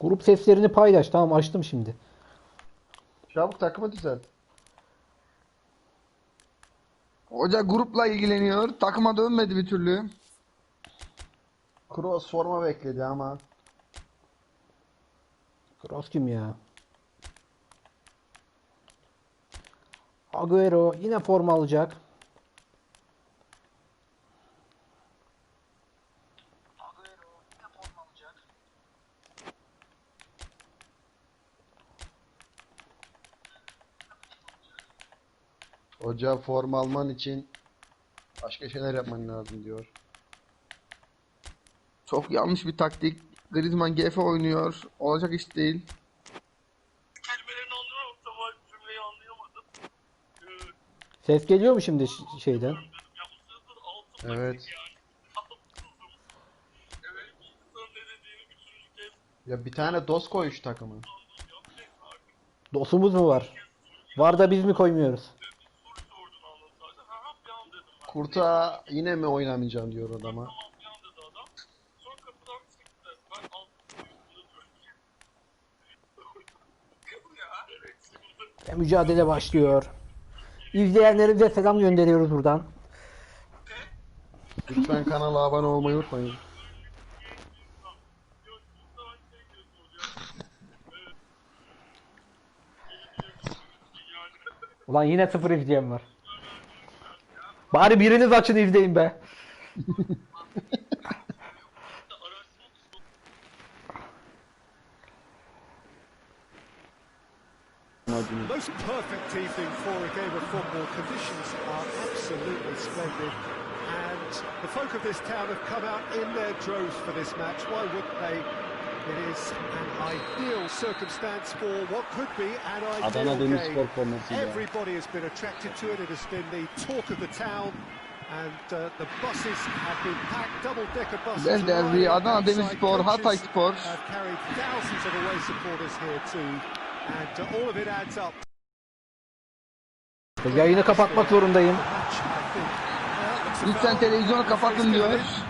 Grup seslerini paylaş. Tamam açtım şimdi. Çabuk takımı düzelt. Hoca grupla ilgileniyor. Takıma dönmedi bir türlü. Kroos forma bekledi ama. Kroos kim ya? Agüero yine forma alacak. Hoca forma alman için başka şeyler yapman lazım diyor. Çok yanlış bir taktik. Griezmann GF oynuyor. Olacak iş değil. kelimelerini anlıyorum ama cümleyi anlayamadım. Ee, Ses geliyor mu şimdi ş- şeyden? Evet. Ya bir tane dos koy şu takımı. artık Dosumuz mu var? Var da biz mi koymuyoruz? Kurta yine mi oynamayacağım diyor adama. Ve mücadele başlıyor. İzleyenlerimize selam gönderiyoruz buradan. Lütfen kanala abone olmayı unutmayın. Ulan yine sıfır izleyen var. Bari biriniz açın izleyin be. Most perfect evening for a game of football. Conditions are absolutely splendid. And the folk of this town have come out in their droves for this match. Why wouldn't they? It is an ideal circumstance for what could be an ideal Adana Demirspor game. formasıyla. Everybody has been attracted to it. It has been the talk of the town. And uh, the buses have been packed, double-decker buses. Derbi. up Adana Demirspor, Hatay Spor. Have carried thousands of away supporters here too. And uh, all of it adds up Yayını kapatmak zorundayım. Uh, Lütfen televizyonu kapatın it's diyor. gonna end.